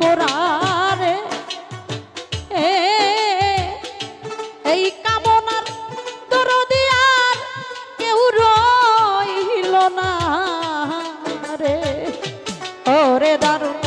পোড়ারে এই কামনার দরদি আর কেউ রইল না রে। ওরে দারুণ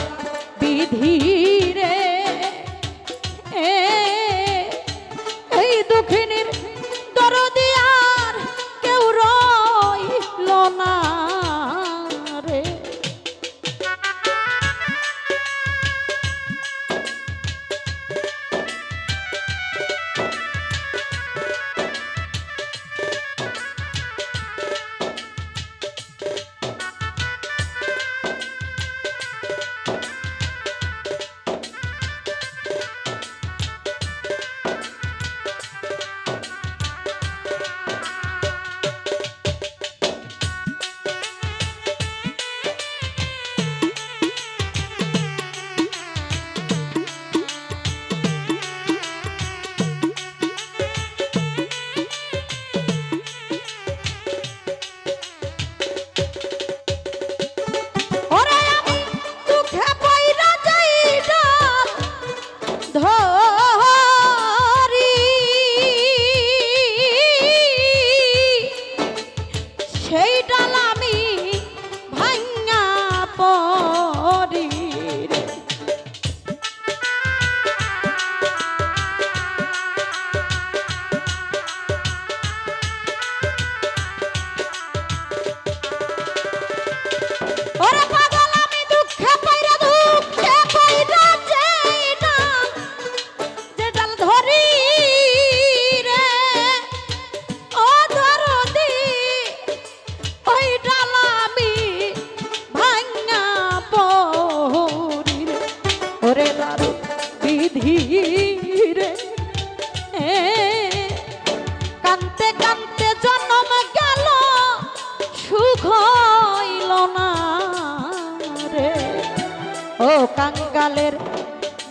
বিধি রে কানতে কান্তে জন্ম গেল, সুখ না রে। ও কাঙ্গালের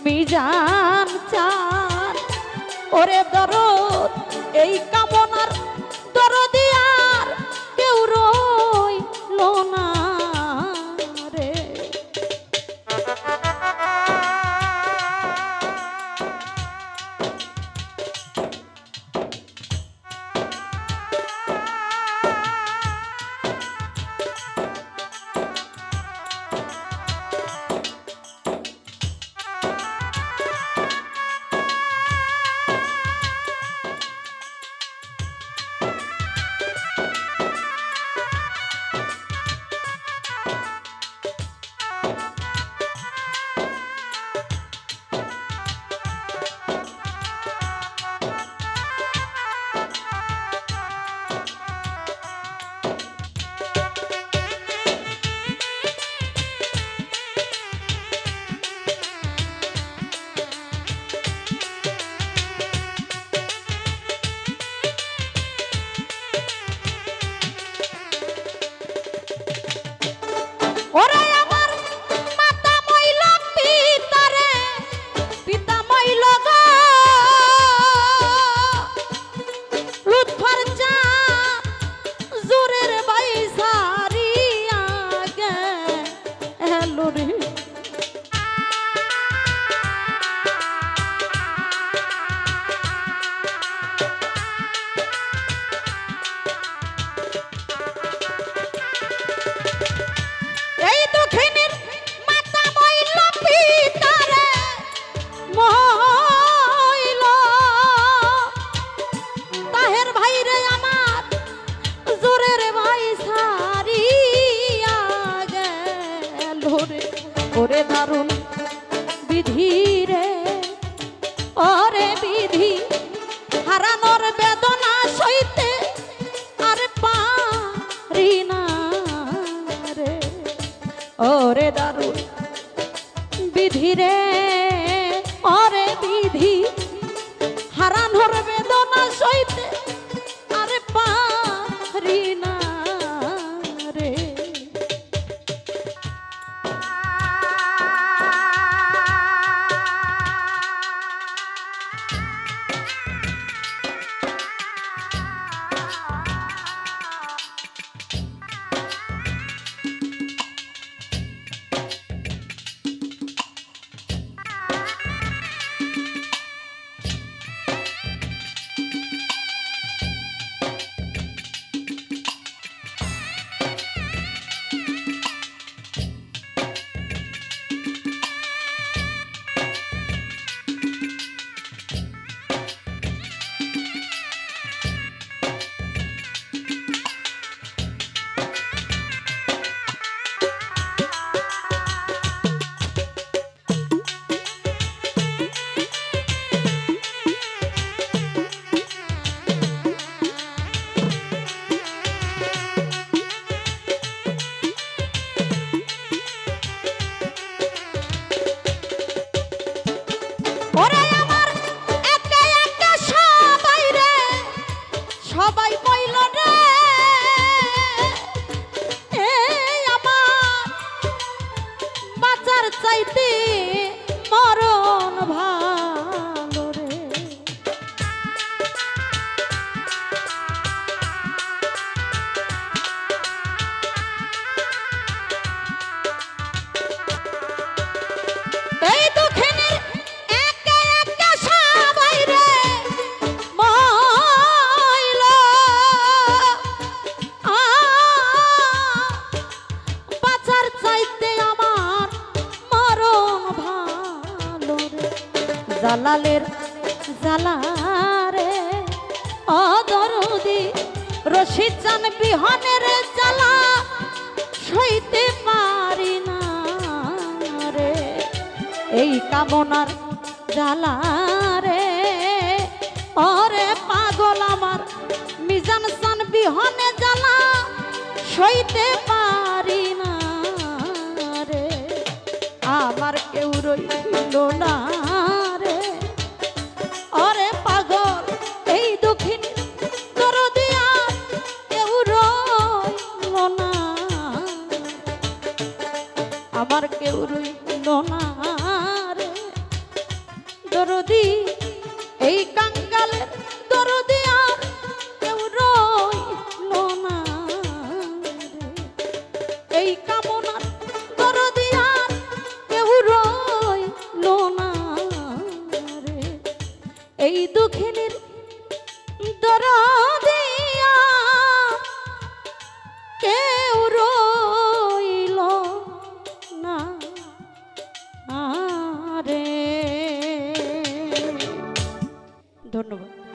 মিজান চান ওরে দরদ, এই কামনার করে দারুণ বিধি রে। ওরে বিধি, হারানোর বেদনা সইতে আর পারি না রে। ওরে দারুণ বিধি রে। মরণ ভা জালালের জালারে। অদরদি রশিদ চান বিহনের জালা সইতে পারি না রে। এই কামনার জালা রে পাগল আমার, মিজান সান বিহনে জালা সইতে পার দরা